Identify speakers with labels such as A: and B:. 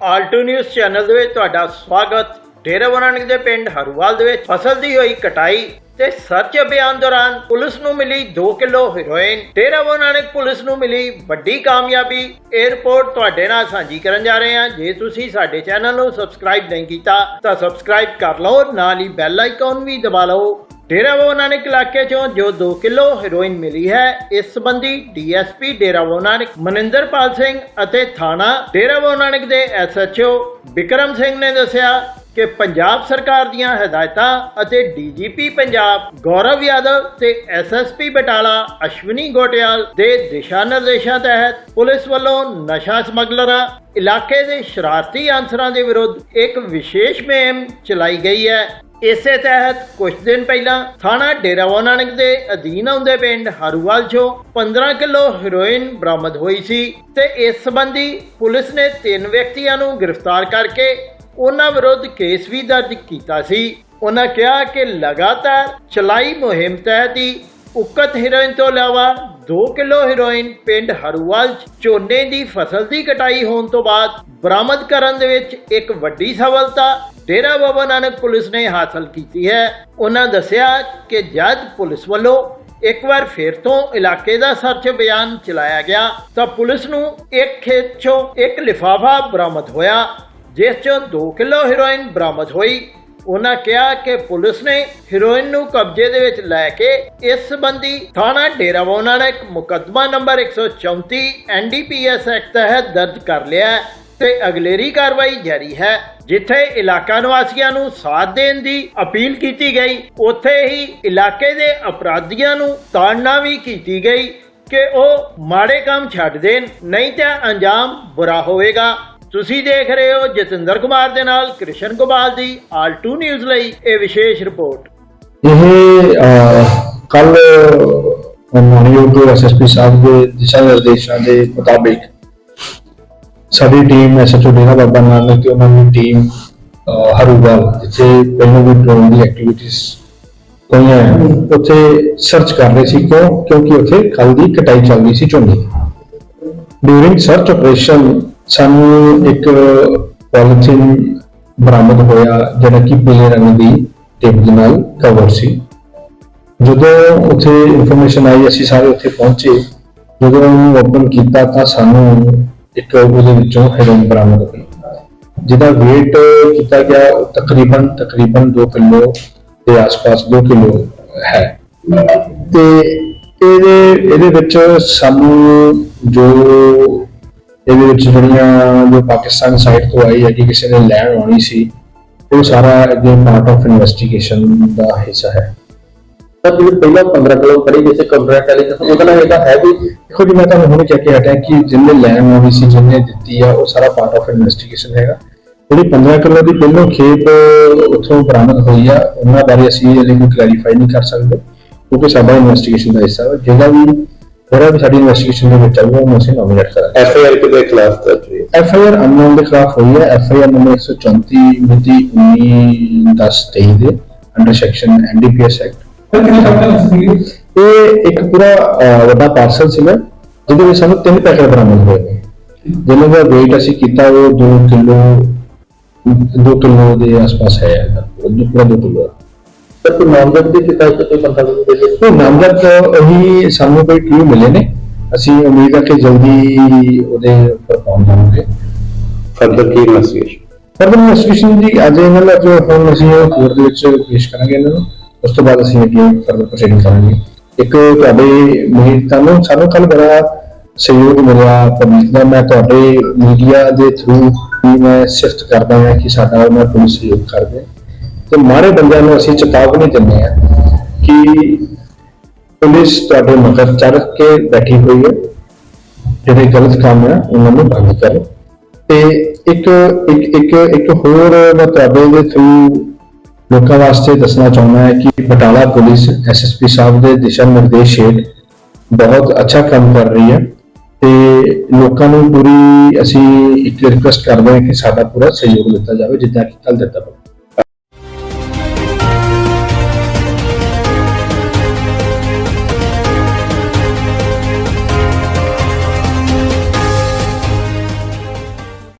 A: Alt news channel ਦੇ ਵਿੱਚ ਤੁਹਾਡਾ ਸਵਾਗਤ। ਡੇਰਾ ਬਾਬਾ ਦੇ ਪਿੰਡ ਹਰੂਵਾਲ ਦੇ ਵਿੱਚ ਫਸਲ ਦੀ ਹੋਈ ਕਟਾਈ ਤੇ ਸਰਚ ਅਭਿਆਨ ਦੌਰਾਨ ਪੁਲਿਸ ਨੂੰ ਮਿਲੀ 2 kilo heroin. Dera Baba Nanak police ਨੂੰ ਮਿਲੀ ਵੱਡੀ ਕਾਮਯਾਬੀ। ਇਹ ਤੁਹਾਡੇ ਨਾਲ ਸਾਂਝੀ ਕਰਨ ਜਾ ਰਹੇ ਹਾਂ। ਜੇ ਤੁਸੀਂ ਸਾਡੇ ਚੈਨਲ ਨੂੰ ਸਬਸਕ੍ਰਾਈਬ ਨਹੀਂ ਕੀਤਾ ਤਾਂ ਸਬਸਕ੍ਰਾਈਬ ਕਰ ਲਓ। ਨਾਲ ਹੀ ਬੈਲ ਆਈਕਨ ਵੀ ਦਬਾ ਲਓ। ਡੇਰਾ ਬਾਬਾ ਨਾਨਕ ਇਲਾਕੇ ਚੋਂ ਜੋ 2 ਕਿਲੋ ਹੈਰੋਇਨ ਮਿਲੀ ਹੈ, ਇਸ ਸੰਬੰਧੀ ਡੀਐਸਪੀ ਡੇਰਾ ਨਾਨਕ ਮਨਿੰਦਰਪਾਲ ਸਿੰਘ ਅਤੇ ਥਾਣਾ ਡੇਰਾ ਬਾਬਾ ਨਾਨਕ ਦੇ ਐਸਐਚਓ ਵਿਕਰਮ ਸਿੰਘ ਨੇ ਦੱਸਿਆ ਕਿ ਪੰਜਾਬ ਸਰਕਾਰ ਦੀਆਂ ਹਦਾਇਤਾਂ ਅਤੇ ਡੀਜੀਪੀ ਪੰਜਾਬ ਗੌਰਵ ਯਾਦਵ ਤੇ ਐਸਐਸਪੀ ਬਟਾਲਾ ਅਸ਼ਵਨੀ ਗੋਟਿਆਲ ਦੇ ਦਿਸ਼ਾ ਨਿਰਦੇਸ਼ਾਂ ਤਹਿਤ ਪੁਲਿਸ ਵੱਲੋਂ ਨਸ਼ਾ ਸਮਗਲਰਾਂ ਇਲਾਕੇ ਦੇ ਸ਼ਰਾਰਤੀ ਅਨਸਰਾਂ ਦੇ ਵਿਰੁੱਧ ਇੱਕ ਵਿਸ਼ੇਸ਼ ਮੁਹਿੰਮ ਚਲਾਈ ਗਈ ਹੈ। ਇਸੇ ਤਹਿਤ ਕੁਝ ਦਿਨ ਪਹਿਲਾਂ ਥਾਣਾ ਡੇਰਾ ਨਾਨਕ ਦੇ ਅਧੀਨ ਆਉਂਦੇ ਪਿੰਡ ਹਰੂਵਾਲ ਚੋਂ 15 ਕਿਲੋ ਹੈਰੋਇਨ ਬਰਾਮਦ ਹੋਈ ਸੀ ਤੇ ਇਸ ਸੰਬੰਧੀ ਪੁਲਿਸ ਨੇ ਤਿੰਨ ਵਿਅਕਤੀਆਂ ਨੂੰ ਗ੍ਰਿਫਤਾਰ ਕਰਕੇ ਉਹਨਾਂ ਵਿਰੁੱਧ ਕੇਸ ਵੀ ਦਰਜ ਕੀਤਾ ਸੀ। ਉਹਨਾਂ ਕਿਹਾ ਕਿ ਲਗਾਤਾਰ ਚਲਾਈ ਮੁਹਿੰਮ ਤਹਿਤ ਹੀ ਉਕਤ ਹੈਰੋਇਨ ਤੋਂ ਇਲਾਵਾ 2 ਕਿਲੋ ਹੈਰੋਇਨ ਪਿੰਡ ਹਰੂਵਾਲ 'ਚ ਝੋਨੇ ਦੀ ਫਸਲ ਦੀ ਕਟਾਈ ਹੋਣ ਤੋਂ ਬਾਅਦ ਬਰਾਮਦ ਕਰਨ ਦੇ ਵਿੱਚ ਇੱਕ ਵੱਡੀ ਸਫਲਤਾ ਡੇਰਾ ਬਾਬਾ ਨਾਨਕ ਪੁਲਿਸ ਨੇ ਹਾਸਲ ਕੀਤੀ ਹੈ। ਉਹਨਾਂ ਦੱਸਿਆ ਕਿ ਜਦ ਪੁਲਿਸ ਵੱਲੋਂ ਇੱਕ ਵਾਰ ਫਿਰ ਤੋਂ ਇਲਾਕੇ ਦਾ ਸਰਚ ਅਭਿਆਨ ਚਲਾਇਆ ਗਿਆ, ਤਾਂ ਪੁਲਿਸ ਨੂੰ ਇੱਕ ਖੇਤ 'ਚੋਂ ਇੱਕ ਲਿਫਾਫਾ ਬਰਾਮਦ ਹੋਇਆ, ਜਿਸ 'ਚੋਂ 2 ਕਿਲੋ ਹੈਰੋਇਨ ਬਰਾਮਦ ਹੋਈ। ਉਹਨਾਂ ਕਿਹਾ ਕਿ ਪੁਲਿਸ ਨੇ ਹੀਰੋਇਨ ਨੂੰ ਕਬਜ਼ੇ ਦੇ ਵਿੱਚ ਲੈ ਕੇ ਇਸ ਸੰਬੰਧੀ ਥਾਣਾ ਡੇਰਾ ਬਾਬਾ ਨਾਨਕ ਮੁਕੱਦਮਾ ਨੰਬਰ 134 ਐਨਡੀਪੀਐਸ ਐਕਟ ਤਹਿਤ ਦਰਜ ਕਰ ਲਿਆ ਤੇ ਅਗਲੇਰੀ ਕਾਰਵਾਈ ਜਾਰੀ ਹੈ। ਜਿੱਥੇ ਇਲਾਕਾ ਨਿਵਾਸੀਆਂ ਨੂੰ ਸਾਥ ਦੇਣ ਦੀ ਅਪੀਲ ਕੀਤੀ ਗਈ, ਉੱਥੇ ਹੀ ਇਲਾਕੇ ਦੇ ਅਪਰਾਧੀਆਂ ਨੂੰ ਤਾੜਨਾ ਵੀ ਕੀਤੀ ਗਈ ਕਿ ਉਹ ਮਾੜੇ ਕੰਮ ਛੱਡ ਦੇਣ, ਨਹੀਂ ਤਾਂ ਅੰਜਾਮ ਬੁਰਾ ਹੋਵੇਗਾ। ਤੁਸੀਂ ਦੇਖ ਰਹੇ ਹੋ ਜਤਿੰਦਰ ਕੁਮਾਰ ਦੇ ਨਾਲ ਕ੍ਰਿਸ਼ਨ ਗੋਪਾਲ ਦੀ ਆਲ2 ਨਿਊਜ਼ ਲਈ ਇਹ ਵਿਸ਼ੇਸ਼ ਰਿਪੋਰਟ।
B: ਇਹ ਕੱਲ ਮਾਨਯੋਗ ਐਸਐਸਪੀ ਸਾਹਿਬ ਦੇ ਦਿਸ਼ਾ ਨਿਰਦੇਸ਼ਾਂ ਦੇ ਮੁਤਾਬਿਕ ਸਾਡੀ ਟੀਮ ਐਸਐਚਓ ਡੇਰਾ ਬਾਬਾ ਨਾਨਕ ਤੇ ਉਹਨਾਂ ਦੀ ਟੀਮ ਅਹ, ਹਰੂਵਾਲ ਜਿੱਥੇ ਪਹਿਲਾਂ ਵੀ ਡਰੋਨ ਦੀ ਐਕਟੀਵਿਟੀਜ਼ ਹੋਈਆਂ ਉੱਥੇ ਸਰਚ ਕਰ ਰਹੇ ਸੀ ਕਿਉਂ? ਕਿਉਂਕਿ ਉੱਥੇ ਕੱਲ ਦੀ ਕਟਾਈ ਚੱਲ ਰਹੀ ਸੀ ਝੋਨੇ ਦੀ। ਡਿਊਰਿੰਗ ਸਰਚ ਆਪਰੇਸ਼ਨ ਸਾਨੂੰ ਇੱਕ ਪੋਲੀਥੀਨ ਬਰਾਮਦ ਹੋਇਆ ਜਿਹੜਾ ਕਿ ਪੀਲੇ ਰੰਗ ਦੀ ਟੇਪ ਦੇ ਨਾਲ ਕਵਰ ਸੀ। ਜਦੋਂ ਉੱਥੇ ਇਨਫੋਰਮੇਸ਼ਨ ਆਈ ਅਸੀਂ ਸਾਰੇ ਉੱਥੇ ਪਹੁੰਚੇ। ਜਦੋਂ ਉਹਨੂੰ ਓਪਨ ਕੀਤਾ ਤਾਂ ਸਾਨੂੰ ਇੱਕ ਉਹਦੇ ਵਿੱਚੋਂ ਹੈਰੋਇਨ ਬਰਾਮਦ ਹੋਈ। ਜਿਹਦਾ weight ਕੀਤਾ ਗਿਆ ਉਹ ਤਕਰੀਬਨ ਤਕਰੀਬਨ 2 ਕਿਲੋ ਦੇ ਆਸ-ਪਾਸ 2 ਕਿਲੋ ਹੈ। ਤੇ ਇਹਦੇ ਇਹਦੇ ਵਿੱਚ ਸਾਨੂੰ ਜੋ ਇਹਦੇ ਵਿੱਚ ਜਿਹੜੀਆਂ ਜੋ ਪਾਕਿਸਤਾਨ ਸਾਈਡ ਤੋਂ ਆਈ ਹੈ ਕਿ ਕਿਸੇ ਨੇ ਲੈਣ ਆਉਣੀ ਸੀ, ਉਹ ਸਾਰਾ ਅੱਗੇ ਪਾਰਟ ਆਫ ਇਨਵੈਸਟੀਗੇਸ਼ਨ ਦਾ ਹਿੱਸਾ ਹੈ।
C: ਸਰ ਜਿਹੜੀ ਪਹਿਲਾਂ 15 ਕਿਲੋ ਪੜੀ ਕਿਸੇ ਕੰਟਰੈਕਟ ਵਾਲੀ ਤਾਂ ਉਹਦਾ ਨਾਲ ਇਹਦਾ ਹੈ ਵੀ
B: ਦੇਖੋ ਜੀ ਮੈਂ ਤੁਹਾਨੂੰ ਹੁਣੇ ਚੈੱਕ ਕੇ ਹਟਿਆ ਕਿ ਜਿੰਨੇ ਲੈਣ ਆਉਣੀ ਸੀ ਜਿੰਨੇ ਦਿੱਤੀ ਆ ਉਹ ਸਾਰਾ ਪਾਰਟ ਆਫ ਇਨਵੈਸਟੀਗੇਸ਼ਨ ਹੈਗਾ। ਜਿਹੜੀ 15 ਕਿਲੋ ਦੀ ਪਹਿਲੋਂ ਖੇਪ ਉੱਥੋਂ ਬਰਾਮਦ ਹੋਈ ਆ ਉਹਨਾਂ ਬਾਰੇ ਅਸੀਂ ਇਹਦੇ ਕੋਈ ਕਲੈਰੀਫਾਈ ਨਹੀਂ ਕਰ ਸਕਦੇ। ਕਿਉਂਕਿ ਸਾਡਾ ਇਨਵੈਸਟੀਗੇਸ਼ਨ ਦਾ ਹਿੱਸਾ ਹੈ ਜਿਹੜਾ ਵੀ ਜਿਹੜਾ ਵੀ ਸਾਡੀ ਇਨਵੈਸਟੀਗੇਸ਼ਨ ਦੇ ਵਿੱਚ ਆਊਗਾ ਉਹਨੂੰ ਅਸੀਂ ਨੋਮੀਨੇਟ ਕਰਾਂਗੇ।
C: ਐਫ ਆਈ ਆਰ ਕਿਹਦੇ ਖਿਲਾਫ ਦਰਜ ਹੋਈ ਹੈ
B: ਐਫ ਆਈ ਆਰ ਅਨਨੋਨ ਦੇ ਖਿਲਾਫ ਹੋਈ ਹੈ ਐਫ ਆਈ ਆਰ ਨੰਬਰ 134 ਮਿਤੀ 19/10/23 ਦੇ ਅੰਡਰ ਸੈਕਸ਼ਨ ਐਨਡੀਪੀਐਸ ਐਕਟ ਇਹ ਇੱਕ ਪੂਰਾ ਅਹ, ਵੱਡਾ ਪਾਰਸਲ ਸੀਗਾ ਜਿਹਦੇ ਵਿੱਚ ਸਾਨੂੰ ਤਿੰਨ ਪੈਕੇਟ ਬਰਾਮਦ ਹੋਏ ਨੇ। ਜਿਹਨਾਂ ਦਾ weight ਅਸੀਂ ਕੀਤਾ ਉਹ 2 ਕਿਲੋ 2 ਕਿਲੋ ਦੇ ਆਸ-ਪਾਸ ਹੈ ਇਹਦਾ ਉਹ ਪੂਰਾ 2 ਕਿਲੋ
C: ਸਰ ਕੋਈ ਨਾਮਜ਼ਦ ਦੀ ਕਿਤਾ ਕਿ ਕੋਈ 15 ਕਿਲੋ ਦੇ?
B: ਉਹ ਨਾਮਜ਼ਦ ਉਹੀ ਸਾਨੂੰ ਕੋਈ ਕਲੂ ਮਿਲੇ ਨੇ। ਅਸੀਂ ਉਮੀਦ ਹੈ ਕਿ ਜਲਦੀ ਉਹਦੇ ਉੱਪਰ ਪਹੁੰਚ ਜਾਵਾਂਗੇ।
C: ਫਰਦਰ ਕੀ ਇਨਵੈਸਟੀਗੇਸ਼ਨ
B: ਫਰਦਰ ਇਨਵੈਸਟੀਗੇਸ਼ਨ ਦੀ ਅੱਜ ਇਹਨਾਂ ਦਾ ਜੋ ਹੁਣ ਅਸੀਂ ਉਹ ਕੋਰਟ ਦੇ ਵਿੱਚ ਪੇਸ਼ ਕਰਾਂਗੇ ਇਹਨਾਂ ਨੂੰ। ਉਸ ਤੋਂ ਬਾਅਦ ਅਸੀਂ ਅੱਗੇ ਫਰਦਰ ਪ੍ਰੋਸੀਡਿੰਗ ਕਰਾਂਗੇ। ਇੱਕ ਤੁਹਾਡੇ ਮੀਡੀਆ ਤੁਹਾਨੂੰ ਸਾਨੂੰ ਕੱਲ ਬੜਾ ਸਹਿਯੋਗ ਮਿਲਿਆ ਪਬਲਿਕ ਦਾ। ਮੈਂ ਤੁਹਾਡੇ ਮੀਡੀਆ ਦੇ ਥਰੂ ਵੀ ਮੈਂ ਸਿਫਤ ਕਰਦਾ ਹਾਂ ਕਿ ਸਾਡਾ ਉਹਨਾਂ ਪੁਲਿਸ ਸਹਿਯੋਗ ਕਰਦੇ। ਤੇ ਮਾੜੇ ਬੰਦਿਆਂ ਨੂੰ ਅਸੀਂ ਚੇਤਾਵਨੀ ਦਿੰਦੇ ਹਾਂ ਕਿ ਪੁਲਿਸ ਤੁਹਾਡੇ ਮਗਰ ਚੜ ਕੇ ਬੈਠੀ ਹੋਈ ਹੈ। ਜਿਹੜੇ ਗਲਤ ਕੰਮ ਹੈ, ਉਹਨਾਂ ਨੂੰ ਬੰਦ ਕਰੋ। ਤੇ ਇੱਕ ਇੱਕ ਇੱਕ ਇੱਕ ਹੋਰ ਮੈਂ ਤੁਹਾਡੇ ਦੇ ਥਰੂ ਲੋਕਾਂ ਵਾਸਤੇ ਦੱਸਣਾ ਚਾਹੁੰਦਾ ਹੈ ਕਿ ਬਟਾਲਾ ਪੁਲਿਸ ਐਸਐਸਪੀ ਸਾਹਿਬ ਦੇ ਦਿਸ਼ਾ ਨਿਰਦੇਸ਼ ਹੇਠ ਬਹੁਤ ਅੱਛਾ ਕੰਮ ਕਰ ਰਹੀ ਹੈ ਤੇ ਲੋਕਾਂ ਨੂੰ ਪੂਰੀ ਅਸੀਂ ਇੱਕ ਰਿਕੁਐਸਟ ਕਰਦੇ ਹਾਂ ਕਿ ਸਾਡਾ ਪੂਰਾ ਸਹਿਯੋਗ ਦਿੱਤਾ ਜਾਵੇ, ਜਿੱਦਾਂ ਕਿ ਕੱਲ ਦਿੱਤਾ